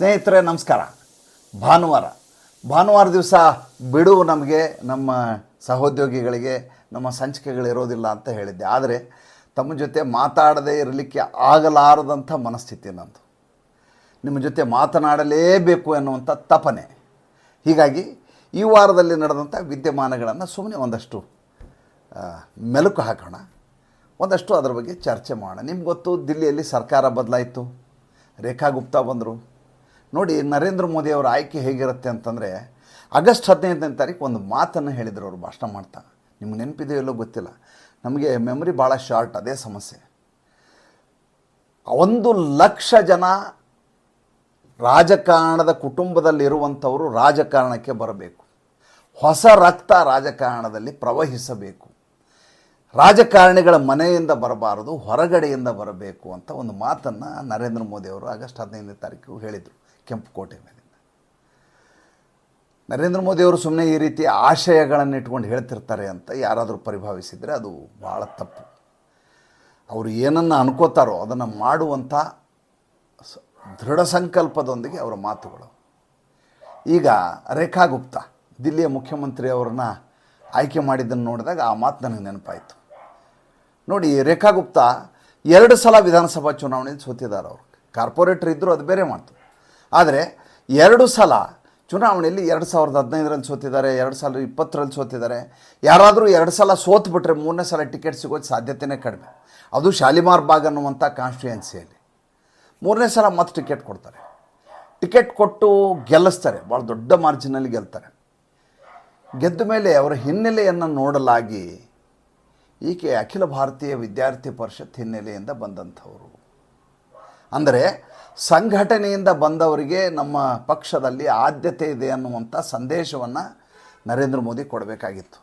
ಸ್ನೇಹಿತರೆ, ನಮಸ್ಕಾರ. ಭಾನುವಾರ. ಭಾನುವಾರ ದಿವಸ ಬಿಡುವು ನಮಗೆ, ನಮ್ಮ ಸಹೋದ್ಯೋಗಿಗಳಿಗೆ, ನಮ್ಮ ಸಂಚಿಕೆಗಳಿರೋದಿಲ್ಲ ಅಂತ ಹೇಳಿದ್ದೆ. ಆದರೆ ತಮ್ಮ ಜೊತೆ ಮಾತಾಡದೇ ಇರಲಿಕ್ಕೆ ಆಗಲಾರದಂಥ ಮನಸ್ಥಿತಿ ನಂದು. ನಿಮ್ಮ ಜೊತೆ ಮಾತನಾಡಲೇಬೇಕು ಎನ್ನುವಂಥ ತಪನೆ. ಹೀಗಾಗಿ ಈ ವಾರದಲ್ಲಿ ನಡೆದಂಥ ವಿದ್ಯಮಾನಗಳನ್ನು ಸುಮ್ಮನೆ ಒಂದಷ್ಟು ಮೆಲುಕು ಹಾಕೋಣ. ಒಂದಷ್ಟು ಅದರ ಬಗ್ಗೆ ಚರ್ಚೆ ಮಾಡೋಣ. ನಿಮ್ಗೆ ಗೊತ್ತು, ದಿಲ್ಲಿಯಲ್ಲಿ ಸರ್ಕಾರ ಬದಲಾಯಿತು. ರೇಖಾ ಗುಪ್ತಾ ಬಂದರು. ನೋಡಿ, ನರೇಂದ್ರ ಮೋದಿ ಅವರ ಆಯ್ಕೆ ಹೇಗಿರುತ್ತೆ ಅಂತಂದರೆ, ಆಗಸ್ಟ್ ಹದಿನೈದನೇ ತಾರೀಕು ಒಂದು ಮಾತನ್ನು ಹೇಳಿದರು ಅವರು ಭಾಷಣ ಮಾಡ್ತಾ. ನಿಮ್ಗೆ ನೆನಪಿದೆಯೋ ಇಲ್ಲೋ ಗೊತ್ತಿಲ್ಲ. ನಮಗೆ ಮೆಮೊರಿ ಭಾಳ ಶಾರ್ಟ್ ಅದೇ ಸಮಸ್ಯೆ. ಒಂದು ಲಕ್ಷ ಜನ ರಾಜಕಾರಣದ ಕುಟುಂಬದಲ್ಲಿರುವಂಥವರು ರಾಜಕಾರಣಕ್ಕೆ ಬರಬೇಕು. ಹೊಸ ರಕ್ತ ರಾಜಕಾರಣದಲ್ಲಿ ಪ್ರವಹಿಸಬೇಕು. ರಾಜಕಾರಣಿಗಳ ಮನೆಯಿಂದ ಬರಬಾರದು, ಹೊರಗಡೆಯಿಂದ ಬರಬೇಕು ಅಂತ ಒಂದು ಮಾತನ್ನು ನರೇಂದ್ರ ಮೋದಿ ಅವರು ಆಗಸ್ಟ್ ಹದಿನೈದನೇ ತಾರೀಕು ಹೇಳಿದರು. ಕೆಂಪುಕೋಟೆ ಮೇಲಿಂದ. ನರೇಂದ್ರ ಮೋದಿ ಅವರು ಸುಮ್ಮನೆ ಈ ರೀತಿ ಆಶಯಗಳನ್ನು ಇಟ್ಕೊಂಡು ಹೇಳ್ತಿರ್ತಾರೆ ಅಂತ ಯಾರಾದರೂ ಪರಿಭಾವಿಸಿದರೆ ಅದು ಭಾಳ ತಪ್ಪು. ಅವರು ಏನನ್ನು ಅನ್ಕೋತಾರೋ ಅದನ್ನು ಮಾಡುವಂಥ ದೃಢ ಸಂಕಲ್ಪದೊಂದಿಗೆ ಅವರ ಮಾತುಗಳು. ಈಗ ರೇಖಾ ಗುಪ್ತಾ, ದಿಲ್ಲಿಯ ಮುಖ್ಯಮಂತ್ರಿ ಅವ್ರನ್ನ ಆಯ್ಕೆ ಮಾಡಿದ್ದನ್ನು ನೋಡಿದಾಗ ಆ ಮಾತು ನನಗೆ ನೆನಪಾಯಿತು. ನೋಡಿ, ರೇಖಾ ಗುಪ್ತಾ ಎರಡು ಸಲ ವಿಧಾನಸಭಾ ಚುನಾವಣೆಯಲ್ಲಿ ಸೋತಿದ್ದಾರೆ ಅವರು. ಕಾರ್ಪೊರೇಟರ್ ಇದ್ದರೂ ಅದು ಬೇರೆ ಮಾತು ಆದರೆ ಎರಡು ಸಲ ಚುನಾವಣೆಯಲ್ಲಿ ಎರಡು ಸಾವಿರದ ಹದಿನೈದರಲ್ಲಿ ಸೋತಿದ್ದಾರೆ, ಎರಡು ಸಾವಿರದ ಇಪ್ಪತ್ತರಲ್ಲಿ ಸೋತಿದ್ದಾರೆ. ಯಾರಾದರೂ ಎರಡು ಸಲ ಸೋತ್ಬಿಟ್ರೆ ಮೂರನೇ ಸಲ ಟಿಕೆಟ್ ಸಿಗೋದು ಸಾಧ್ಯತೆಯೇ ಕಡಿಮೆ. ಅದು ಶಾಲಿಮಾರ್ ಬಾಗ್ ಅನ್ನುವಂಥ ಕಾನ್ಸ್ಟಿಟ್ಯೂಯೆನ್ಸಿಯಲ್ಲಿ ಮೂರನೇ ಸಲ ಮತ್ತೆ ಟಿಕೆಟ್ ಕೊಡ್ತಾರೆ. ಟಿಕೆಟ್ ಕೊಟ್ಟು ಗೆಲ್ಲಿಸ್ತಾರೆ. ಭಾಳ ದೊಡ್ಡ ಮಾರ್ಜಿನಲ್ಲಿ ಗೆಲ್ತಾರೆ. ಗೆದ್ದ ಮೇಲೆ ಅವರ ಹಿನ್ನೆಲೆಯನ್ನು ನೋಡಲಾಗಿ ಈಕೆ ಅಖಿಲ ಭಾರತೀಯ ವಿದ್ಯಾರ್ಥಿ ಪರಿಷತ್ ಹಿನ್ನೆಲೆಯಿಂದ ಬಂದಂಥವರು. ಅಂದರೆ ಸಂಘಟನೆಯಿಂದ ಬಂದವರಿಗೆ ನಮ್ಮ ಪಕ್ಷದಲ್ಲಿ ಆದ್ಯತೆ ಇದೆ ಅನ್ನುವಂಥ ಸಂದೇಶವನ್ನು ನರೇಂದ್ರ ಮೋದಿ ಕೊಡಬೇಕಾಗಿತ್ತು.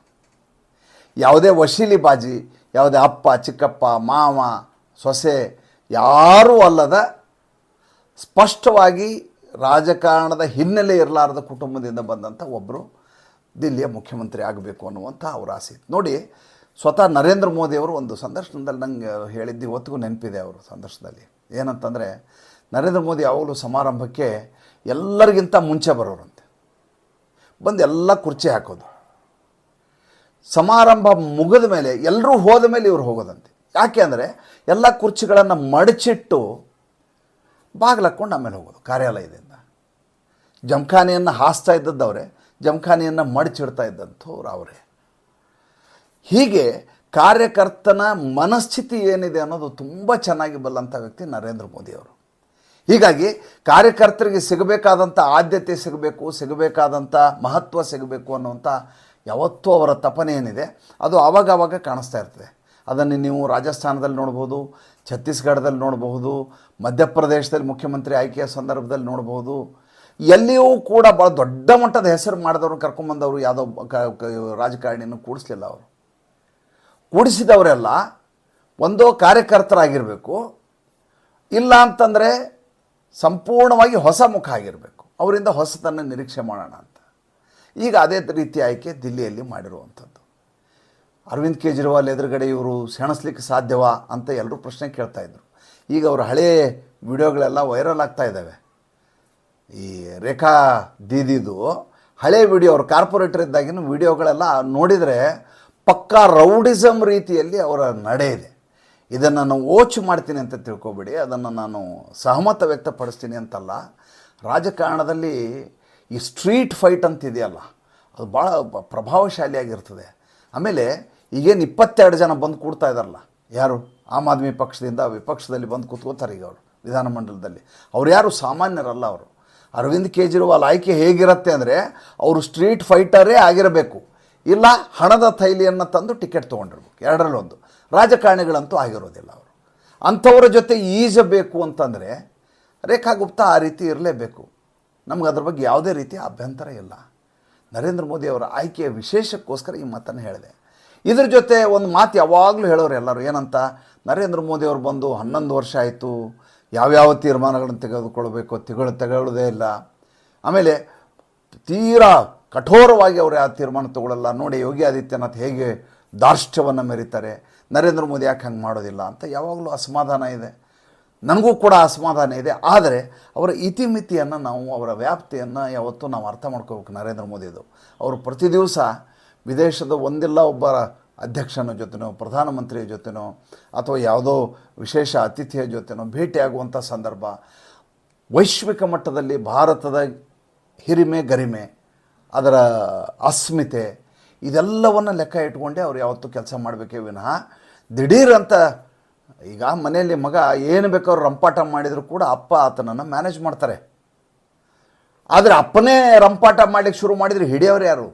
ಯಾವುದೇ ವಶೀಲಿ ಬಾಜಿ ಯಾವುದೇ ಅಪ್ಪ, ಚಿಕ್ಕಪ್ಪ, ಮಾವ, ಸೊಸೆ ಯಾರೂ ಅಲ್ಲದ ಸ್ಪಷ್ಟವಾಗಿ ರಾಜಕಾರಣದ ಹಿನ್ನೆಲೆ ಇರಲಾರದ ಕುಟುಂಬದಿಂದ ಬಂದಂಥ ಒಬ್ಬರು ದಿಲ್ಲಿಯ ಮುಖ್ಯಮಂತ್ರಿ ಆಗಬೇಕು ಅನ್ನುವಂಥ ಅವರ ಆಸೆ ನೋಡಿ, ಸ್ವತಃ ನರೇಂದ್ರ ಮೋದಿಯವರು ಒಂದು ಸಂದರ್ಶನದಲ್ಲಿ ನಂಗೆ ಹೇಳಿದ್ದು ಇವತ್ತಿಗೂ ನೆನಪಿದೆ ಅವರು ಸಂದರ್ಶನದಲ್ಲಿ. ಏನಂತಂದರೆ ನರೇಂದ್ರ ಮೋದಿ ಯಾವಾಗಲೂ ಸಮಾರಂಭಕ್ಕೆ ಎಲ್ಲರಿಗಿಂತ ಮುಂಚೆ ಬರೋರಂತೆ. ಬಂದು ಎಲ್ಲ ಕುರ್ಚಿ ಹಾಕೋದು. ಸಮಾರಂಭ ಮುಗಿದ ಮೇಲೆ ಎಲ್ಲರೂ ಹೋದ ಮೇಲೆ ಇವರು ಹೋಗೋದಂತೆ. ಯಾಕೆ ಅಂದರೆ ಎಲ್ಲ ಕುರ್ಚಿಗಳನ್ನು ಮಡಚಿಟ್ಟು ಬಾಗಿಲಾಕೊಂಡು ಆಮೇಲೆ ಹೋಗೋದು, ಕಾರ್ಯಾಲಯದಿಂದ. ಜಮಖಾನೆಯನ್ನು ಹಾಸ್ತಾ ಇದ್ದದ್ದು ಅವರೇ ಜಮಖಾನೆಯನ್ನು ಮಡಚಿಡ್ತಾ ಇದ್ದಂಥವ್ರು ಅವರೇ. ಹೀಗೆ ಕಾರ್ಯಕರ್ತನ ಮನಸ್ಥಿತಿ ಏನಿದೆ ಅನ್ನೋದು ತುಂಬ ಚೆನ್ನಾಗಿ ಬಲ್ಲಂಥ ವ್ಯಕ್ತಿ ನರೇಂದ್ರ ಮೋದಿಯವರು ಹೀಗಾಗಿ ಕಾರ್ಯಕರ್ತರಿಗೆ ಸಿಗಬೇಕಾದಂಥ ಆದ್ಯತೆ ಸಿಗಬೇಕು ಸಿಗಬೇಕಾದಂಥ ಮಹತ್ವ ಸಿಗಬೇಕು ಅನ್ನುವಂಥ ಯಾವತ್ತೂ ಅವರ ತಪನೆ ಏನಿದೆ, ಅದು ಆವಾಗ ಆವಾಗ ಕಾಣಿಸ್ತಾ ಇರ್ತದೆ. ಅದನ್ನು ನೀವು ರಾಜಸ್ಥಾನದಲ್ಲಿ ನೋಡ್ಬೋದು, ಛತ್ತೀಸ್ಗಢದಲ್ಲಿ ನೋಡಬಹುದು, ಮಧ್ಯಪ್ರದೇಶದಲ್ಲಿ ಮುಖ್ಯಮಂತ್ರಿ ಆಯ್ಕೆಯ ಸಂದರ್ಭದಲ್ಲಿ ನೋಡಬಹುದು ಎಲ್ಲಿಯೂ ಕೂಡ ಭಾಳ ದೊಡ್ಡ ಮಟ್ಟದ ಹೆಸರು ಮಾಡಿದವರು ಕರ್ಕೊಂಬಂದವರು ಯಾವುದೋ ರಾಜಕಾರಣಿಯನ್ನು ಕೂಡಿಸ್ಲಿಲ್ಲ ಅವರು. ಕೂಡಿಸಿದವರೆಲ್ಲ ಒಂದೋ ಕಾರ್ಯಕರ್ತರಾಗಿರಬೇಕು, ಇಲ್ಲ ಅಂತಂದರೆ ಸಂಪೂರ್ಣವಾಗಿ ಹೊಸ ಮುಖ ಆಗಿರಬೇಕು. ಅವರಿಂದ ಹೊಸತನ್ನು ನಿರೀಕ್ಷೆ ಮಾಡೋಣ ಅಂತ. ಈಗ ಅದೇ ರೀತಿ ಆಯ್ಕೆ ದಿಲ್ಲಿಯಲ್ಲಿ ಮಾಡಿರುವಂಥದ್ದು. ಅರವಿಂದ್ ಕೇಜ್ರಿವಾಲ್ ಎದುರುಗಡೆ ಇವರು ಸೆಣಸ್ಲಿಕ್ಕೆ ಸಾಧ್ಯವಾ ಅಂತ ಎಲ್ಲರೂ ಪ್ರಶ್ನೆ ಕೇಳ್ತಾ ಇದ್ರು. ಈಗ ಅವರು ಹಳೇ ವಿಡಿಯೋಗಳೆಲ್ಲ ವೈರಲ್ ಆಗ್ತಾ ಇದ್ದಾವೆ. ಈ ರೇಖಾ ದೀದಿದು ಹಳೆ ವಿಡಿಯೋ, ಅವ್ರ ಕಾರ್ಪೊರೇಟರ್ ಇದ್ದಾಗಿನ ವಿಡಿಯೋಗಳೆಲ್ಲ ನೋಡಿದರೆ ಪಕ್ಕಾ ರೌಡಿಸಮ್ ರೀತಿಯಲ್ಲಿ ಅವರ ನಡೆ ಇದೆ. ಇದನ್ನು ನಾನು ಓಚು ಮಾಡ್ತೀನಿ ಅಂತ ತಿಳ್ಕೊಬೇಡಿ. ಅದನ್ನು ನಾನು ಸಹಮತ ವ್ಯಕ್ತಪಡಿಸ್ತೀನಿ ಅಂತಲ್ಲ. ರಾಜಕಾರಣದಲ್ಲಿ ಈ ಸ್ಟ್ರೀಟ್ ಫೈಟ್ ಅಂತಿದೆಯಲ್ಲ ಅದು ಭಾಳ ಪ್ರಭಾವಶಾಲಿಯಾಗಿರ್ತದೆ. ಆಮೇಲೆ ಈಗೇನು ಇಪ್ಪತ್ತೆರಡು ಜನ ಬಂದು ಕೂಡ್ತಾ ಇದ್ದಾರಲ್ಲ ಯಾರು? ಆಮ್ ಆದ್ಮಿ ಪಕ್ಷದಿಂದ ವಿಪಕ್ಷದಲ್ಲಿ ಬಂದು ಕೂತ್ಕೋತಾರೆ ಈಗ ಅವರು, ವಿಧಾನಮಂಡಲದಲ್ಲಿ. ಅವ್ರು ಯಾರು? ಸಾಮಾನ್ಯರಲ್ಲ ಅವರು. ಅರವಿಂದ್ ಕೇಜ್ರಿವಾಲ್ ಆಯ್ಕೆ ಹೇಗಿರುತ್ತೆ ಅಂದರೆ ಅವರು ಸ್ಟ್ರೀಟ್ ಫೈಟರೇ ಆಗಿರಬೇಕು. ಇಲ್ಲ ಹಣದ ಥೈಲಿಯನ್ನು ತಂದು ಟಿಕೆಟ್ ತೊಗೊಂಡಿರ್ಬೇಕು ಎರಡರಲ್ಲಿ ಒಂದು ರಾಜಕಾರಣಿಗಳಂತೂ ಆಗಿರೋದಿಲ್ಲ ಅವರು. ಅಂಥವ್ರ ಜೊತೆ ಈಜಬೇಕು ಅಂತಂದರೆ ರೇಖಾ ಗುಪ್ತಾ ಆ ರೀತಿ ಇರಲೇಬೇಕು. ನಮ್ಗೆ ಅದ್ರ ಬಗ್ಗೆ ಯಾವುದೇ ರೀತಿಯ ಅಭ್ಯಂತರ ಇಲ್ಲ. ನರೇಂದ್ರ ಮೋದಿ ಅವರ ಆಯ್ಕೆಯ ವಿಶೇಷಕ್ಕೋಸ್ಕರ ಈ ಮಾತನ್ನು ಹೇಳಿದೆ. ಇದ್ರ ಜೊತೆ ಒಂದು ಮಾತು ಯಾವಾಗಲೂ ಹೇಳೋರು ಎಲ್ಲರೂ, ಏನಂತ? ನರೇಂದ್ರ ಮೋದಿ ಅವರು ಬಂದು ಹನ್ನೊಂದು ವರ್ಷ ಆಯಿತು, ಯಾವ್ಯಾವ ತೀರ್ಮಾನಗಳನ್ನು ತೆಗೆದುಕೊಳ್ಬೇಕು ತೆಗೊಳ್ ತೆಗೊಳ್ಳೋದೇ ಇಲ್ಲ. ಆಮೇಲೆ ತೀರಾ ಕಠೋರವಾಗಿ ಅವರು ಯಾವ ತೀರ್ಮಾನ ತಗೊಳ್ಳಲ್ಲ. ನೋಡಿ ಯೋಗಿ ಆದಿತ್ಯನಾಥ್ ಹೇಗೆ ದಾರ್ಷ್ಟ್ಯವನ್ನು ಮೆರೀತಾರೆ. ನರೇಂದ್ರ ಮೋದಿ ಯಾಕೆ ಹಂಗೆ ಮಾಡೋದಿಲ್ಲ ಅಂತ ಯಾವಾಗಲೂ ಅಸಮಾಧಾನ ಇದೆ. ನನಗೂ ಕೂಡ ಅಸಮಾಧಾನ ಇದೆ. ಆದರೆ ಅವರ ಇತಿಮಿತಿಯನ್ನು ನಾವು, ಅವರ ವ್ಯಾಪ್ತಿಯನ್ನು ಯಾವತ್ತೂ ನಾವು ಅರ್ಥ ಮಾಡ್ಕೋಬೇಕು ನರೇಂದ್ರ ಮೋದಿದು. ಅವರು ಪ್ರತಿ ದಿವಸ ವಿದೇಶದ ಒಂದಿಲ್ಲ ಒಬ್ಬ ಅಧ್ಯಕ್ಷನ ಜೊತೆನೋ, ಪ್ರಧಾನಮಂತ್ರಿಯ ಜೊತೆನೋ, ಅಥವಾ ಯಾವುದೋ ವಿಶೇಷ ಅತಿಥಿಯ ಜೊತೆನೋ ಭೇಟಿಯಾಗುವಂಥ ಸಂದರ್ಭ. ವೈಶ್ವಿಕ ಮಟ್ಟದಲ್ಲಿ ಭಾರತದ ಹಿರಿಮೆ, ಗರಿಮೆ, ಅದರ ಅಸ್ಮಿತೆ ಇದೆಲ್ಲವನ್ನು ಲೆಕ್ಕ ಇಟ್ಕೊಂಡೆ ಅವ್ರು ಯಾವತ್ತೂ ಕೆಲಸ ಮಾಡಬೇಕೇ ವಿನಃ ದಿಢೀರಂತ ಈಗ ಮನೆಯಲ್ಲಿ ಮಗ ಏನು ಬೇಕಾದ್ರೂ ರಂಪಾಟ ಮಾಡಿದರೂ ಕೂಡ ಅಪ್ಪ ಆತನನ್ನು ಮ್ಯಾನೇಜ್ ಮಾಡ್ತಾರೆ. ಆದರೆ ಅಪ್ಪನೇ ರಂಪಾಟ ಮಾಡಲಿಕ್ಕೆ ಶುರು ಮಾಡಿದರೆ ಹಿಡಿಯೋರು ಯಾರು?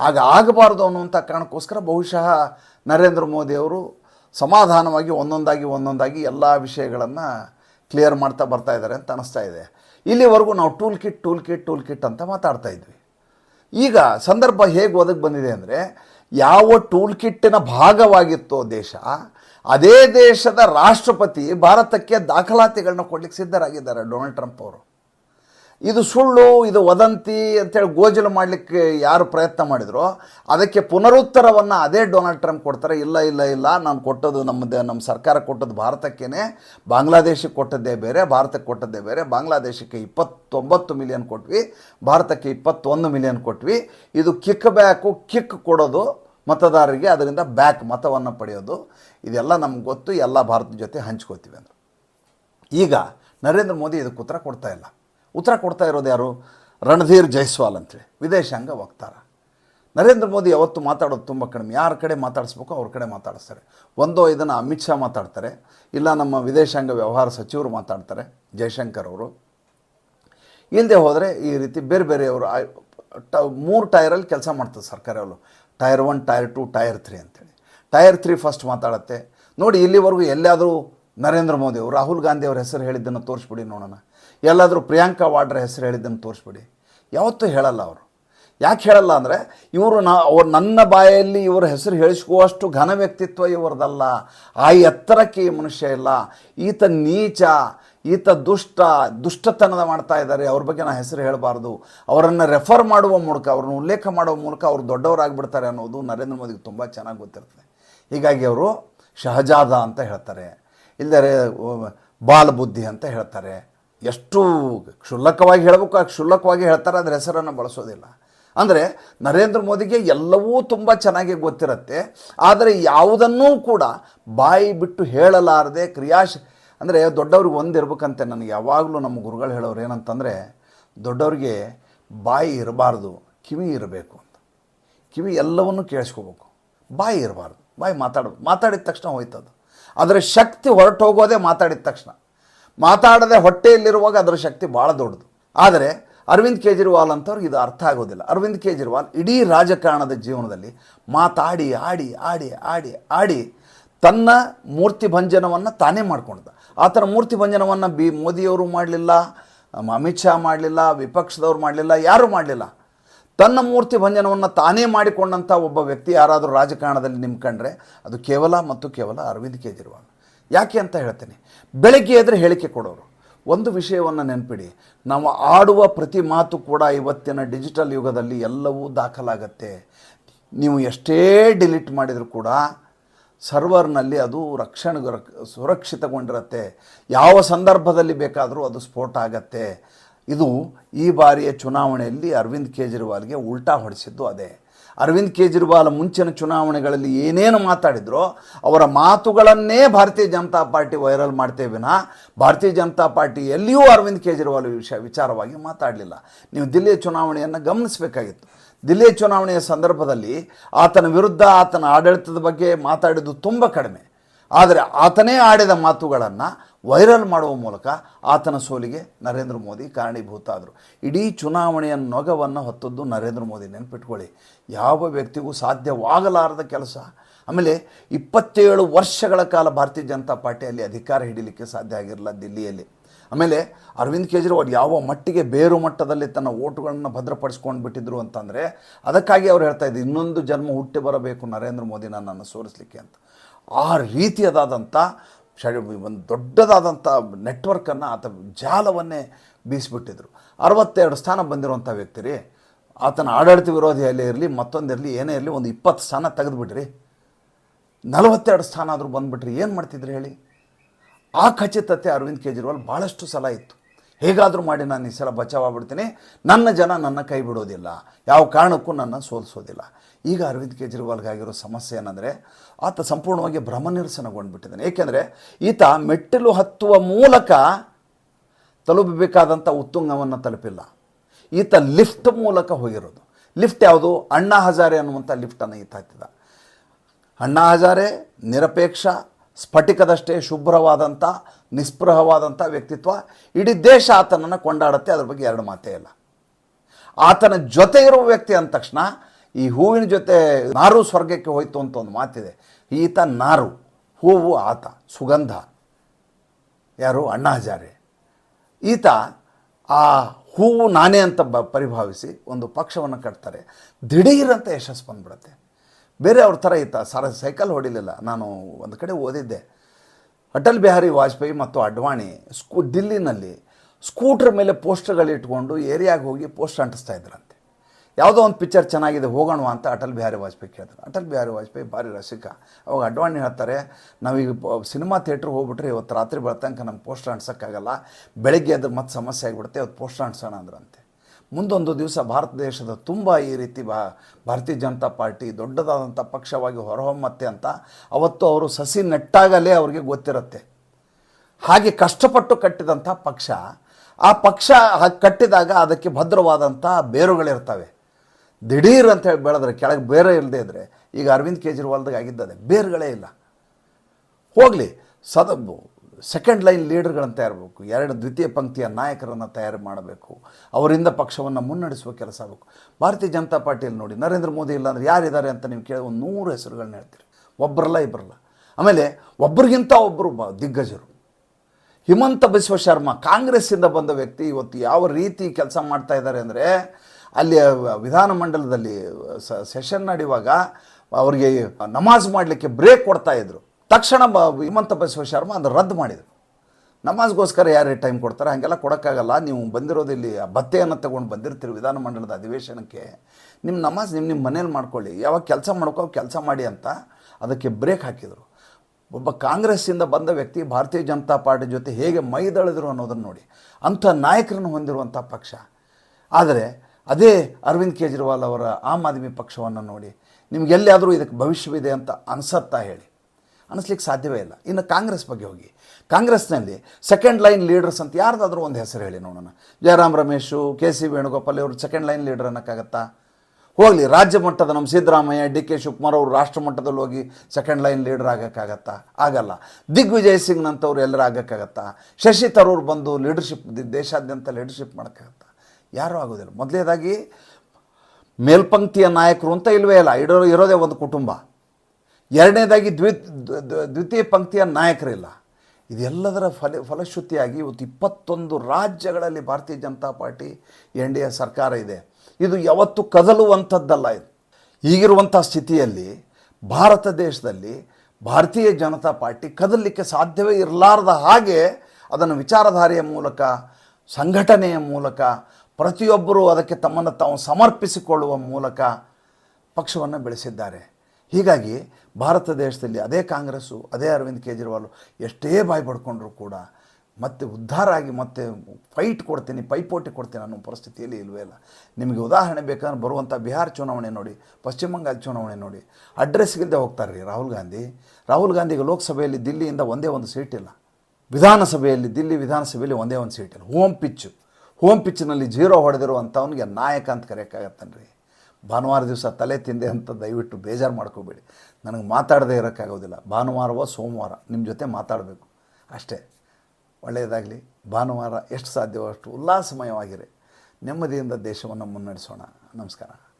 ಹಾಗೆ ಆಗಬಾರ್ದು ಅನ್ನುವಂಥ ಕಾರಣಕ್ಕೋಸ್ಕರ ಬಹುಶಃ ನರೇಂದ್ರ ಮೋದಿಯವರು ಸಮಾಧಾನವಾಗಿ ಒಂದೊಂದಾಗಿ ಒಂದೊಂದಾಗಿ ಎಲ್ಲ ವಿಷಯಗಳನ್ನು ಕ್ಲಿಯರ್ ಮಾಡ್ತಾ ಬರ್ತಾ ಇದ್ದಾರೆ ಅಂತ ಅನಿಸ್ತಾ ಇದೆ. ಇಲ್ಲಿವರೆಗೂ ನಾವು tool kit tool kit tool kit ಅಂತ ಮಾತಾಡ್ತಾ ಇದ್ವಿ. ಈಗ ಸಂದರ್ಭ ಹೇಗೆ ಒದಗಿ ಬಂದಿದೆ ಅಂದರೆ ಯಾವ ಟೂಲ್ ಕಿಟ್ಟಿನ ಭಾಗವಾಗಿತ್ತೋ ದೇಶ, ಅದೇ ದೇಶದ ರಾಷ್ಟ್ರಪತಿ ಭಾರತಕ್ಕೆ ದಾಖಲಾತಿಗಳನ್ನ ಕೊಡ್ಲಿಕ್ಕೆ ಸಿದ್ಧರಾಗಿದ್ದಾರೆ ಡೊನಾಲ್ಡ್ ಟ್ರಂಪ್ ಅವರು. ಇದು ಸುಳ್ಳು, ಇದು ವದಂತಿ ಅಂತೇಳಿ ಗೋಜಲು ಮಾಡಲಿಕ್ಕೆ ಯಾರು ಪ್ರಯತ್ನ ಮಾಡಿದ್ರೋ, ಅದಕ್ಕೆ ಪುನರುತ್ತರವನ್ನು ಅದೇ ಡೊನಾಲ್ಡ್ ಟ್ರಂಪ್ ಕೊಡ್ತಾರೆ. ಇಲ್ಲ ಇಲ್ಲ ಇಲ್ಲ, ನಾನು ಕೊಟ್ಟದ್ದು ನಮ್ಮದೇ, ನಮ್ಮ ಸರ್ಕಾರ ಕೊಟ್ಟದ್ದು ಭಾರತಕ್ಕೇ ಬಾಂಗ್ಲಾದೇಶಕ್ಕೆ ಕೊಟ್ಟದ್ದೇ ಬೇರೆ, ಭಾರತಕ್ಕೆ ಕೊಟ್ಟದ್ದೇ ಬೇರೆ, ಬಾಂಗ್ಲಾದೇಶಕ್ಕೆ ಇಪ್ಪತ್ತೊಂಬತ್ತು ಮಿಲಿಯನ್ ಕೊಟ್ವಿ, ಭಾರತಕ್ಕೆ ಇಪ್ಪತ್ತೊಂದು ಮಿಲಿಯನ್ ಕೊಟ್ವಿ. ಇದು ಕಿಕ್ ಬ್ಯಾಕು, ಕಿಕ್ ಕೊಡೋದು ಮತದಾರರಿಗೆ, ಅದರಿಂದ ಬ್ಯಾಕ್ ಮತವನ್ನು ಪಡೆಯೋದು. ಇದೆಲ್ಲ ನಮ್ಗೆ ಗೊತ್ತು, ಎಲ್ಲ ಭಾರತದ ಜೊತೆ ಹಂಚ್ಕೋತೀವಿ ಅಂತ. ಈಗ ನರೇಂದ್ರ ಮೋದಿ ಇದಕ್ಕೆ ಉತ್ತರ ಕೊಡ್ತಾ ಇಲ್ಲ. ಉತ್ತರ ಕೊಡ್ತಾ ಇರೋದು ಯಾರು? ರಣಧೀರ್ ಜೈಸ್ವಾಲ್ ಅಂತೇಳಿ. ವಿದೇಶಾಂಗ ವಕ್ತಾರ. ನರೇಂದ್ರ ಮೋದಿ ಯಾವತ್ತು ಮಾತಾಡೋದು ತುಂಬ ಕಡಿಮೆ. ಯಾರ ಕಡೆ ಮಾತಾಡಿಸ್ಬೇಕು ಅವ್ರ ಕಡೆ ಮಾತಾಡಿಸ್ತಾರೆ. ಒಂದೋ ಇದನ್ನು ಅಮಿತ್ ಶಾ ಮಾತಾಡ್ತಾರೆ. ಇಲ್ಲ ನಮ್ಮ ವಿದೇಶಾಂಗ ವ್ಯವಹಾರ ಸಚಿವರು ಮಾತಾಡ್ತಾರೆ, ಜೈಶಂಕರ್ ಅವರು. ಇಲ್ಲದೆ ಹೋದರೆ ಈ ರೀತಿ ಬೇರೆ ಬೇರೆಯವರು ಟ, ಮೂರು ಟೈರಲ್ಲಿ ಕೆಲಸ ಮಾಡ್ತದೆ ಸರ್ಕಾರ ಅವರು. Tier one, tier two, tier three ಅಂತೇಳಿ. ಟೈರ್ ತ್ರೀ ಫಸ್ಟ್ ಮಾತಾಡುತ್ತೆ. ನೋಡಿ ಇಲ್ಲಿವರೆಗೂ ಎಲ್ಲಾದರೂ ನರೇಂದ್ರ ಮೋದಿ ಅವರು, ರಾಹುಲ್ ಗಾಂಧಿ ಅವ್ರ ಹೆಸರು ಹೇಳಿದ್ದನ್ನು ತೋರಿಸ್ಬಿಡಿ ನೋಡೋಣ. ಎಲ್ಲಾದರೂ ಪ್ರಿಯಾಂಕಾ ವಾಡ್ರ ಹೆಸರು ಹೇಳಿದ್ದನ್ನು ತೋರಿಸ್ಬಿಡಿ. ಯಾವತ್ತೂ ಹೇಳಲ್ಲ ಅವರು. ಯಾಕೆ ಹೇಳಲ್ಲ ಅಂದರೆ ಇವರು ನಾ ಅವ್ರು ನನ್ನ ಬಾಯಲ್ಲಿ ಇವರ ಹೆಸರು ಹೇಳಿಸ್ಕುವಷ್ಟು ಘನ ವ್ಯಕ್ತಿತ್ವ ಇವರದಲ್ಲ. ಆ ಎತ್ತರಕ್ಕೆ ಈ ಮನುಷ್ಯ ಇಲ್ಲ. ಈತ ನೀಚ, ಈತ ದುಷ್ಟ, ದುಷ್ಟತನದ ಮಾಡ್ತಾ ಇದ್ದಾರೆ. ಅವ್ರ ಬಗ್ಗೆ ನಾನು ಹೆಸರು ಹೇಳಬಾರ್ದು. ಅವರನ್ನು ರೆಫರ್ ಮಾಡುವ ಮೂಲಕ, ಅವ್ರನ್ನ ಉಲ್ಲೇಖ ಮಾಡುವ ಮೂಲಕ ಅವರು ದೊಡ್ಡವರಾಗಿಬಿಡ್ತಾರೆ ಅನ್ನೋದು ನರೇಂದ್ರ ಮೋದಿಗೆ ತುಂಬ ಚೆನ್ನಾಗಿ ಗೊತ್ತಿರ್ತದೆ. ಹೀಗಾಗಿ ಅವರು ಶಹಜಾದ ಅಂತ ಹೇಳ್ತಾರೆ. ಇಲ್ಲದರೆ ಬಾಲ ಬುದ್ಧಿ ಅಂತ ಹೇಳ್ತಾರೆ. ಎಷ್ಟು ಕ್ಷುಲ್ಲಕವಾಗಿ ಹೇಳಬೇಕು, ಆ ಕ್ಷುಲ್ಲಕವಾಗಿ ಹೇಳ್ತಾರೆ, ಅದರ ಹೆಸರನ್ನು ಬಳಸೋದಿಲ್ಲ. ಅಂದರೆ ನರೇಂದ್ರ ಮೋದಿಗೆ ಎಲ್ಲವೂ ತುಂಬ ಚೆನ್ನಾಗಿ ಗೊತ್ತಿರುತ್ತೆ. ಆದರೆ ಯಾವುದನ್ನೂ ಕೂಡ ಬಾಯಿ ಬಿಟ್ಟು ಹೇಳಲಾರದೆ ಕ್ರಿಯಾಶ, ಅಂದರೆ ದೊಡ್ಡವ್ರಿಗೆ ಒಂದಿರ್ಬೇಕಂತೆ ನನಗೆ. ಯಾವಾಗಲೂ ನಮ್ಮ ಗುರುಗಳು ಹೇಳೋರು ಏನಂತಂದರೆ, ದೊಡ್ಡವ್ರಿಗೆ ಬಾಯಿ ಇರಬಾರ್ದು, ಕಿವಿ ಇರಬೇಕು ಅಂತ. ಕಿವಿ ಎಲ್ಲವನ್ನೂ ಕೇಳಿಸ್ಕೋಬೇಕು. ಬಾಯಿ ಇರಬಾರ್ದು, ಬಾಯಿ ಮಾತಾಡೋದು ಮಾತಾಡಿದ ತಕ್ಷಣ ಹೋಯ್ತದು. ಅದರ ಶಕ್ತಿ ಹೊರಟು ಹೋಗೋದೇ ಮಾತಾಡಿದ ತಕ್ಷಣ. ಮಾತಾಡದೆ ಹೊಟ್ಟೆಯಲ್ಲಿರುವಾಗ ಅದರ ಶಕ್ತಿ ಭಾಳ ದೊಡ್ಡದು. ಆದರೆ ಅರವಿಂದ್ ಕೇಜ್ರಿವಾಲ್ ಅಂತವ್ರಿಗೆ ಇದು ಅರ್ಥ ಆಗೋದಿಲ್ಲ. ಅರವಿಂದ್ ಕೇಜ್ರಿವಾಲ್ ಇಡೀ ರಾಜಕಾರಣದ ಜೀವನದಲ್ಲಿ ಮಾತಾಡಿ, ಆಡಿ ಆಡಿ ಆಡಿ ಆಡಿ ತನ್ನ ಮೂರ್ತಿ ಭಂಜನವನ್ನು ತಾನೇ ಮಾಡ್ಕೊಂಡ ಥರ ಮೂರ್ತಿ ಭಂಜನವನ್ನು ಬಿ ಮೋದಿಯವರು ಮಾಡಲಿಲ್ಲ ಅಮಿತ್ ಶಾ ಮಾಡಲಿಲ್ಲ, ವಿಪಕ್ಷದವ್ರು ಮಾಡಲಿಲ್ಲ, ಯಾರೂ ಮಾಡಲಿಲ್ಲ. ತನ್ನ ಮೂರ್ತಿ ಭಂಜನವನ್ನು ತಾನೇ ಮಾಡಿಕೊಂಡಂಥ ಒಬ್ಬ ವ್ಯಕ್ತಿ ಯಾರಾದರೂ ರಾಜಕಾರಣದಲ್ಲಿ ನಿಮ್ಕಂಡ್ರೆ ಅದು ಕೇವಲ ಮತ್ತು ಕೇವಲ ಅರವಿಂದ್ ಕೇಜ್ರಿವಾಲ್. ಯಾಕೆ ಅಂತ ಹೇಳ್ತೇನೆ. ಬೆಳಗ್ಗೆ ಎದ್ರೆ ಹೇಳಿಕೆ ಕೊಡೋರು. ಒಂದು ವಿಷಯವನ್ನು ನೆನಪಿಡಿ. ನಾವು ಆಡುವ ಪ್ರತಿ ಮಾತು ಕೂಡ ಇವತ್ತಿನ ಡಿಜಿಟಲ್ ಯುಗದಲ್ಲಿ ಎಲ್ಲವೂ ದಾಖಲಾಗತ್ತೆ. ನೀವು ಎಷ್ಟೇ ಡಿಲೀಟ್ ಮಾಡಿದರೂ ಕೂಡ ಸರ್ವರ್ನಲ್ಲಿ ಅದು ರಕ್ಷಣೆ ಸುರಕ್ಷಿತಗೊಂಡಿರುತ್ತೆ. ಯಾವ ಸಂದರ್ಭದಲ್ಲಿ ಬೇಕಾದರೂ ಅದು ಸ್ಫೋಟ ಆಗತ್ತೆ. ಇದು ಈ ಬಾರಿಯ ಚುನಾವಣೆಯಲ್ಲಿ ಅರವಿಂದ್ ಕೇಜ್ರಿವಾಲ್ಗೆ ಉಲ್ಟಾ ಹೊಡೆಸಿದ್ದು ಅದೇ. ಅರವಿಂದ್ ಕೇಜ್ರಿವಾಲ್ ಮುಂಚಿನ ಚುನಾವಣೆಗಳಲ್ಲಿ ಏನೇನು ಮಾತಾಡಿದ್ರೋ ಅವರ ಮಾತುಗಳನ್ನೇ ಭಾರತೀಯ ಜನತಾ ಪಾರ್ಟಿ ವೈರಲ್ ಮಾಡ್ತೇವೆ ವಿನಃ ಭಾರತೀಯ ಜನತಾ ಪಾರ್ಟಿ ಎಲ್ಲಿಯೂ ಅರವಿಂದ್ ಕೇಜ್ರಿವಾಲ್ ವಿಷಯ ವಿಚಾರವಾಗಿ ಮಾತಾಡಲಿಲ್ಲ. ನೀವು ದಿಲ್ಲಿಯ ಚುನಾವಣೆಯನ್ನು ಗಮನಿಸಬೇಕಾಗಿತ್ತು. ದಿಲ್ಲಿಯ ಚುನಾವಣೆಯ ಸಂದರ್ಭದಲ್ಲಿ ಆತನ ವಿರುದ್ಧ ಆತನ ಆಡಳಿತದ ಬಗ್ಗೆ ಮಾತಾಡಿದ್ದು ತುಂಬ ಕಡಿಮೆ. ಆದರೆ ಆತನೇ ಆಡಿದ ಮಾತುಗಳನ್ನು ವೈರಲ್ ಮಾಡುವ ಮೂಲಕ ಆತನ ಸೋಲಿಗೆ ನರೇಂದ್ರ ಮೋದಿ ಕಾರಣೀಭೂತ ಆದರು ಇಡೀ ಚುನಾವಣೆಯ ನೊಗವನ್ನು ಹೊತ್ತದ್ದು ನರೇಂದ್ರ ಮೋದಿ. ನೆನ್ಪಿಟ್ಕೊಳ್ಳಿ, ಯಾವ ವ್ಯಕ್ತಿಗೂ ಸಾಧ್ಯವಾಗಲಾರದ ಕೆಲಸ. ಆಮೇಲೆ ಇಪ್ಪತ್ತೇಳು ವರ್ಷಗಳ ಕಾಲ ಭಾರತೀಯ ಜನತಾ ಪಾರ್ಟಿಯಲ್ಲಿ ಅಧಿಕಾರ ಹಿಡಿಲಿಕ್ಕೆ ಸಾಧ್ಯ ಆಗಿರಲಿಲ್ಲ ದಿಲ್ಲಿಯಲ್ಲಿ. ಆಮೇಲೆ ಅರವಿಂದ್ ಕೇಜ್ರಿವಾಲ್ ಯಾವ ಮಟ್ಟಿಗೆ ಬೇರು ಮಟ್ಟದಲ್ಲಿ ತನ್ನ ಓಟುಗಳನ್ನು ಭದ್ರಪಡಿಸ್ಕೊಂಡು ಬಿಟ್ಟಿದ್ರು ಅಂತಂದರೆ, ಅದಕ್ಕಾಗಿ ಅವ್ರು ಹೇಳ್ತಾ ಇದ್ರು, ಇನ್ನೊಂದು ಜನ್ಮ ಹುಟ್ಟಿ ಬರಬೇಕು ನರೇಂದ್ರ ಮೋದಿ ನನ್ನನ್ನು ಸೋರಿಸ್ಲಿಕ್ಕೆ ಅಂತ. ಆ ರೀತಿಯದಾದಂಥ ಒಂದು ದೊಡ್ಡದಾದಂಥ ನೆಟ್ವರ್ಕನ್ನು ಆತ ಜಾಲವನ್ನೇ ಬೀಸಿಬಿಟ್ಟಿದ್ರು. ಅರವತ್ತೆರಡು ಸ್ಥಾನ ಬಂದಿರುವಂಥ ವ್ಯಕ್ತಿ ರೀ ಆತನ ಆಡಳಿತ ವಿರೋಧಿಯಲ್ಲೇ ಇರಲಿ, ಮತ್ತೊಂದಿರಲಿ, ಏನೇ ಇರಲಿ, ಒಂದು ಇಪ್ಪತ್ತು ಸ್ಥಾನ ತೆಗೆದುಬಿಟ್ರಿ ನಲವತ್ತೆರಡು ಸ್ಥಾನ ಆದರೂ ಬಂದುಬಿಟ್ರಿ ಏನು ಮಾಡ್ತಿದ್ರಿ ಹೇಳಿ? ಆ ಖಚಿತತೆ ಅರವಿಂದ್ ಕೇಜ್ರಿವಾಲ್ ಭಾಳಷ್ಟು ಸಲ ಇತ್ತು. ಹೇಗಾದರೂ ಮಾಡಿ ನಾನು ಈ ಸಲ ಬಚಾವಾಗ್ಬಿಡ್ತೀನಿ. ನನ್ನ ಜನ ನನ್ನ ಕೈ ಬಿಡೋದಿಲ್ಲ. ಯಾವ ಕಾರಣಕ್ಕೂ ನನ್ನ ಸೋಲಿಸೋದಿಲ್ಲ. ಈಗ ಅರವಿಂದ್ ಕೇಜ್ರಿವಾಲ್ಗಾಗಿರೋ ಸಮಸ್ಯೆ ಏನಂದರೆ, ಆತ ಸಂಪೂರ್ಣವಾಗಿ ಭ್ರಮ ಭ್ರಮನಿರಸನಗೊಂಡ್ಬಿಟ್ಟಿದ್ದಾನೆ ಏಕೆಂದರೆ, ಈತ ಮೆಟ್ಟಿಲು ಹತ್ತುವ ಮೂಲಕ ತಲುಪಬೇಕಾದಂಥ ಉತ್ತುಂಗವನ್ನು ತಲುಪಿಲ್ಲ. ಈತ ಲಿಫ್ಟ್ ಮೂಲಕ ಹೋಗಿರೋದು. ಲಿಫ್ಟ್ ಯಾವುದು? ಅಣ್ಣಾ ಹಜಾರೆ ಅನ್ನುವಂಥ ಲಿಫ್ಟನ್ನು ಈತ ಹತ್ತಿದ. ಅಣ್ಣಾ ಹಜಾರೆ ನಿರಪೇಕ್ಷ ಸ್ಫಟಿಕದಷ್ಟೇ ಶುಭ್ರವಾದಂಥ ನಿಸ್ಪೃಹವಾದಂಥ ವ್ಯಕ್ತಿತ್ವ ಇಡೀ ದೇಶ ಆತನನ್ನು ಕೊಂಡಾಡುತ್ತೆ. ಅದ್ರ ಬಗ್ಗೆ ಎರಡು ಮಾತೇ ಇಲ್ಲ. ಆತನ ಜೊತೆ ಇರುವ ವ್ಯಕ್ತಿ ಅಂದ ತಕ್ಷಣ ಈ ಹೂವಿನ ಜೊತೆ ನಾರು ಸ್ವರ್ಗಕ್ಕೆ ಹೋಯ್ತು ಅಂತ ಒಂದು ಮಾತಿದೆ. ಈತ ನಾರು, ಹೂವು ಆತ, ಸುಗಂಧ. ಯಾರು? ಅಣ್ಣ ಹಜಾರೆ ಈತ ಆ ಹೂವು ನಾನೇ ಅಂತ ಪರಿಭಾವಿಸಿ ಒಂದು ಪಕ್ಷವನ್ನು ಕಟ್ತಾರೆ. ದಿಢೀರಂತ ಯಶಸ್ಸು ಬಂದ್ಬಿಡುತ್ತೆ. ಬೇರೆ ಅವ್ರ ಥರ ಇತ್ತ? ಸರ, ಸೈಕಲ್ ಹೊಡಿಲಿಲ್ಲ. ನಾನು ಒಂದು ಕಡೆ ಓದಿದ್ದೆ. ಅಟಲ್ ಬಿಹಾರಿ ವಾಜಪೇಯಿ ಮತ್ತು ಅಡ್ವಾಣಿ ಸ್ಕೂ, ದಿಲ್ಲಿನಲ್ಲಿ ಸ್ಕೂಟ್ರ್ ಮೇಲೆ ಪೋಸ್ಟರ್ಗಳಿಟ್ಕೊಂಡು ಏರಿಯಾಗೆ ಹೋಗಿ ಪೋಸ್ಟರ್ ಅಂಟಿಸ್ತಾ ಇದ್ರಂತೆ. ಯಾವುದೋ ಒಂದು ಪಿಕ್ಚರ್ ಚೆನ್ನಾಗಿದೆ, ಹೋಗೋಣ ಅಂತ ಅಟಲ್ ಬಿಹಾರಿ ವಾಜಪೇಯಿ ಕೇಳಿದ್ರು. ಅಟಲ್ ಬಿಹಾರಿ ವಾಜಪೇಯಿ ಭಾರಿ ರಸಿಕ. ಅವಾಗ ಅಡ್ವಾಣಿ ಹೇಳ್ತಾರೆ ನಾವೀಗ ಸಿನಿಮಾ ಥಿಯೇಟ್ರಿಗೆ ಹೋಗ್ಬಿಟ್ರೆ ಇವತ್ತು ರಾತ್ರಿ ಬೆಳ್ತಂಕ ನಮ್ಗೆ ಪೋಸ್ಟರ್ ಅಂಟ್ಸೋಕ್ಕಾಗಲ್ಲ. ಬೆಳಗ್ಗೆ ಅದ್ರ ಮತ್ತೆ ಸಮಸ್ಯೆ ಆಗಿಬಿಡುತ್ತೆ, ಇವತ್ತು ಪೋಸ್ಟರ್ ಅಂಟ್ಸೋಣ ಅಂದ್ರಂತೆ. ಮುಂದೊಂದು ದಿವಸ ಭಾರತ ದೇಶದ ತುಂಬ ಈ ರೀತಿ ಬಾ ಭಾರತೀಯ ಜನತಾ ಪಾರ್ಟಿ ದೊಡ್ಡದಾದಂಥ ಪಕ್ಷವಾಗಿ ಹೊರಹೊಮ್ಮತ್ತೆ ಅಂತ ಅವತ್ತು ಅವರು ಸಸಿ ನೆಟ್ಟಾಗಲೇ ಅವ್ರಿಗೆ ಗೊತ್ತಿರುತ್ತೆ. ಹಾಗೆ ಕಷ್ಟಪಟ್ಟು ಕಟ್ಟಿದಂಥ ಪಕ್ಷ, ಆ ಪಕ್ಷ ಕಟ್ಟಿದಾಗ ಅದಕ್ಕೆ ಭದ್ರವಾದಂಥ ಬೇರುಗಳಿರ್ತವೆ. ದಿಢೀರ್ ಅಂತ ಹೇಳಿ ಬೆಳೆದ್ರೆ, ಕೆಳಗೆ ಬೇರೆ ಇಲ್ಲದೆ ಇದ್ದರೆ ಈಗ ಅರವಿಂದ್ ಕೇಜ್ರಿವಾಲ್ದಾಗ ಆಗಿದ್ದದೆ ಬೇರುಗಳೇ ಇಲ್ಲ. ಹೋಗಲಿ, ಸದ ಸೆಕೆಂಡ್ ಲೈನ್ ಲೀಡರ್ಗಳನ್ನು ತಯಾರಬೇಕು. ಎರಡು ದ್ವಿತೀಯ ಪಂಕ್ತಿಯ ನಾಯಕರನ್ನು ತಯಾರು ಮಾಡಬೇಕು. ಅವರಿಂದ ಪಕ್ಷವನ್ನು ಮುನ್ನಡೆಸುವ ಕೆಲಸ ಆಗಬೇಕು. ಭಾರತೀಯ ಜನತಾ ಪಾರ್ಟಿಯಲ್ಲಿ ನೋಡಿ, ನರೇಂದ್ರ ಮೋದಿ ಇಲ್ಲ ಅಂದರೆ ಯಾರಿದ್ದಾರೆ ಅಂತ ನೀವು ಕೇಳಿ ಒಂದು ನೂರು ಹೆಸರುಗಳನ್ನ ಹೇಳ್ತೀರಿ. ಒಬ್ಬರಲ್ಲ ಇಬ್ಬರಲ್ಲ ಆಮೇಲೆ ಒಬ್ಬರಿಗಿಂತ ಒಬ್ಬರು ಬ ದಿಗ್ಗಜರು. ಹಿಮಂತ ಬಿಸ್ವ ಶರ್ಮಾ ಕಾಂಗ್ರೆಸ್ಸಿಂದ ಬಂದ ವ್ಯಕ್ತಿ ಇವತ್ತು ಯಾವ ರೀತಿ ಕೆಲಸ ಮಾಡ್ತಾ ಇದ್ದಾರೆ ಅಂದರೆ, ಅಲ್ಲಿ ವಿಧಾನಮಂಡಲದಲ್ಲಿ ಸೆಷನ್ ನಡೆಯುವಾಗ ಅವರಿಗೆ ನಮಾಜ್ ಮಾಡಲಿಕ್ಕೆ ಬ್ರೇಕ್ ಕೊಡ್ತಾ ಇದ್ರು. ತಕ್ಷಣ ಹಿಮಂತ ಬಸವ ಶರ್ಮ ಅದನ್ನು ರದ್ದು ಮಾಡಿದರು. ನಮಾಜ್ಗೋಸ್ಕರ ಯಾರೇ ಟೈಮ್ ಕೊಡ್ತಾರೆ? ಹಾಗೆಲ್ಲ ಕೊಡೋಕ್ಕಾಗಲ್ಲ. ನೀವು ಬಂದಿರೋದು ಇಲ್ಲಿ ಭತ್ತೆಯನ್ನು ತಗೊಂಡು ಬಂದಿರ್ತೀರಿ ವಿಧಾನಮಂಡಲದ ಅಧಿವೇಶನಕ್ಕೆ. ನಿಮ್ಮ ನಮಾಜ್ ನಿಮ್ಮ ನಿಮ್ಮ ಮನೇಲಿ ಮಾಡ್ಕೊಳ್ಳಿ. ಯಾವಾಗ ಕೆಲಸ ಮಾಡ್ಕೋ ಕೆಲಸ ಮಾಡಿ ಅಂತ ಅದಕ್ಕೆ ಬ್ರೇಕ್ ಹಾಕಿದರು. ಒಬ್ಬ ಕಾಂಗ್ರೆಸ್ಸಿಂದ ಬಂದ ವ್ಯಕ್ತಿ ಭಾರತೀಯ ಜನತಾ ಪಾರ್ಟಿ ಜೊತೆ ಹೇಗೆ ಮೈದಳೆದರು ಅನ್ನೋದನ್ನು ನೋಡಿ. ಅಂಥ ನಾಯಕರನ್ನು ಹೊಂದಿರುವಂಥ ಪಕ್ಷ. ಆದರೆ ಅದೇ ಅರವಿಂದ್ ಕೇಜ್ರಿವಾಲ್ ಅವರ ಆಮ್ ಆದ್ಮಿ ಪಕ್ಷವನ್ನು ನೋಡಿ ನಿಮ್ಗೆ ಎಲ್ಲಿಯಾದರೂ ಇದಕ್ಕೆ ಭವಿಷ್ಯವಿದೆ ಅಂತ ಅನಿಸತ್ತಾ ಹೇಳಿ. ಅನಿಸ್ಲಿಕ್ಕೆ ಸಾಧ್ಯವೇ ಇಲ್ಲ. ಇನ್ನು ಕಾಂಗ್ರೆಸ್ ಬಗ್ಗೆ ಹೋಗಿ. ಕಾಂಗ್ರೆಸ್ನಲ್ಲಿ ಸೆಕೆಂಡ್ ಲೈನ್ ಲೀಡರ್ಸ್ ಅಂತ ಯಾರ್ದಾದ್ರೂ ಒಂದು ಹೆಸರು ಹೇಳಿ ನೋಡೋಣ. ಜಯರಾಮ್ ರಮೇಶು, ಕೆ ಸಿ ವೇಣುಗೋಪಾಲ್ ಇವರು ಸೆಕೆಂಡ್ ಲೈನ್ ಲೀಡರ್ ಅನ್ನೋಕ್ಕಾಗತ್ತಾ? ಹೋಗಲಿ, ರಾಜ್ಯ ಮಟ್ಟದ ನಮ್ಮ ಸಿದ್ದರಾಮಯ್ಯ, ಡಿ ಕೆ ಶಿವಕುಮಾರ್ ಅವರು ರಾಷ್ಟ್ರ ಮಟ್ಟದಲ್ಲಿ ಹೋಗಿ ಸೆಕೆಂಡ್ ಲೈನ್ ಲೀಡರ್ ಆಗೋಕ್ಕಾಗತ್ತಾ? ಆಗಲ್ಲ. ದಿಗ್ವಿಜಯ್ ಸಿಂಗ್ನಂಥವ್ರು ಎಲ್ಲರೂ ಆಗೋಕ್ಕಾಗತ್ತಾ? ಶಶಿ ತರೂರ್ ಬಂದು ಲೀಡರ್ಶಿಪ್ ದೇಶಾದ್ಯಂತ ಲೀಡರ್ಶಿಪ್ ಮಾಡೋಕ್ಕಾಗತ್ತಾ? ಯಾರೂ ಆಗೋದಿಲ್ಲ. ಮೊದಲೇದಾಗಿ ಮೇಲ್ಪಂಕ್ತಿಯ ನಾಯಕರು ಅಂತ ಇಲ್ವೇ ಇಲ್ಲ. ಇಡೋ ಇರೋದೇ ಒಂದು ಕುಟುಂಬ. ಎರಡನೇದಾಗಿ ದ್ವಿ, ದ್ವ- ದ್ವ- ದ್ವಿತೀಯ ಪಂಕ್ತಿಯ ನಾಯಕರಿಲ್ಲ. ಇದೆಲ್ಲದರ ಫಲ, ಫಲಶ್ರುತಿಯಾಗಿ ಇವತ್ತು ಇಪ್ಪತ್ತೊಂದು ರಾಜ್ಯಗಳಲ್ಲಿ Bharatiya Janata party, N D A ಸರ್ಕಾರ ಇದೆ. ಇದು ಯಾವತ್ತೂ ಕದಲುವಂಥದ್ದಲ್ಲ ಇದು. ಈಗಿರುವಂಥ ಸ್ಥಿತಿಯಲ್ಲಿ ಭಾರತ ದೇಶದಲ್ಲಿ ಭಾರತೀಯ ಜನತಾ ಪಾರ್ಟಿ ಕದಲಿಕ್ಕೆ ಸಾಧ್ಯವೇ ಇರಲಾರದ ಹಾಗೆ ಅದನ್ನು ವಿಚಾರಧಾರೆಯ ಮೂಲಕ, ಸಂಘಟನೆಯ ಮೂಲಕ, ಪ್ರತಿಯೊಬ್ಬರೂ ಅದಕ್ಕೆ ತಮ್ಮನ್ನು ತಾವು ಸಮರ್ಪಿಸಿಕೊಳ್ಳುವ ಮೂಲಕ ಪಕ್ಷವನ್ನು ಬೆಳೆಸಿದ್ದಾರೆ. ಹೀಗಾಗಿ ಭಾರತ ದೇಶದಲ್ಲಿ ಅದೇ ಕಾಂಗ್ರೆಸ್ಸು, ಅದೇ ಅರವಿಂದ್ ಕೇಜ್ರಿವಾಲ್ ಎಷ್ಟೇ ಬಾಯಿ ಪಡ್ಕೊಂಡ್ರು ಕೂಡ ಮತ್ತೆ ಉದ್ಧಾರ ಆಗಿ ಮತ್ತೆ ಫೈಟ್ ಕೊಡ್ತೀನಿ, ಪೈಪೋಟಿ ಕೊಡ್ತೀನಿ ಅನ್ನೋ ಪರಿಸ್ಥಿತಿಯಲ್ಲಿ ಇಲ್ವೇ ಇಲ್ಲ. ನಿಮಗೆ ಉದಾಹರಣೆ ಬೇಕಾದ್ರೆ ಬರುವಂಥ ಬಿಹಾರ್ ಚುನಾವಣೆ ನೋಡಿ, ಪಶ್ಚಿಮ ಬಂಗಾಳ ಚುನಾವಣೆ ನೋಡಿ. ಅಡ್ರೆಸ್ಗಿಲ್ಲದೆ ಹೋಗ್ತಾರೆ ರೀ ರಾಹುಲ್ ಗಾಂಧಿ. ರಾಹುಲ್ ಗಾಂಧಿಗೆ ಲೋಕಸಭೆಯಲ್ಲಿ ದಿಲ್ಲಿಯಿಂದ ಒಂದೇ ಒಂದು ಸೀಟ್ ಇಲ್ಲ. ವಿಧಾನಸಭೆಯಲ್ಲಿ, ದಿಲ್ಲಿ ವಿಧಾನಸಭೆಯಲ್ಲಿ ಒಂದೇ ಒಂದು ಸೀಟ್ ಇಲ್ಲ. ಹೋಮ್ ಪಿಚ್ಚು ಹೋಮ್ ಪಿಚ್ನಲ್ಲಿ ಜೀರೋ ಹೊಡೆದಿರುವಂಥವನಿಗೆ ನಾಯಕ ಅಂತ ಕರೆಯೋಕ್ಕಾಗತ್ತನ್ರಿ. ಭಾನುವಾರ ದಿವಸ ತಲೆ ತಿಂದೆ ಅಂತ ದಯವಿಟ್ಟು ಬೇಜಾರು ಮಾಡ್ಕೋಬೇಡಿ. ನನಗೆ ಮಾತಾಡದೇ ಇರೋಕ್ಕಾಗೋದಿಲ್ಲ. ಭಾನುವಾರವೋ ಸೋಮವಾರ ನಿಮ್ಮ ಜೊತೆ ಮಾತಾಡಬೇಕು. ಅಷ್ಟೇ. ಒಳ್ಳೆಯದಾಗಲಿ. ಭಾನುವಾರ ಎಷ್ಟು ಸಾಧ್ಯವೋ ಅಷ್ಟು ಉಲ್ಲಾಸಮಯವಾಗಿರಿ. ನೆಮ್ಮದಿಯಿಂದ ದೇಶವನ್ನು ಮುನ್ನಡೆಸೋಣ. ನಮಸ್ಕಾರ.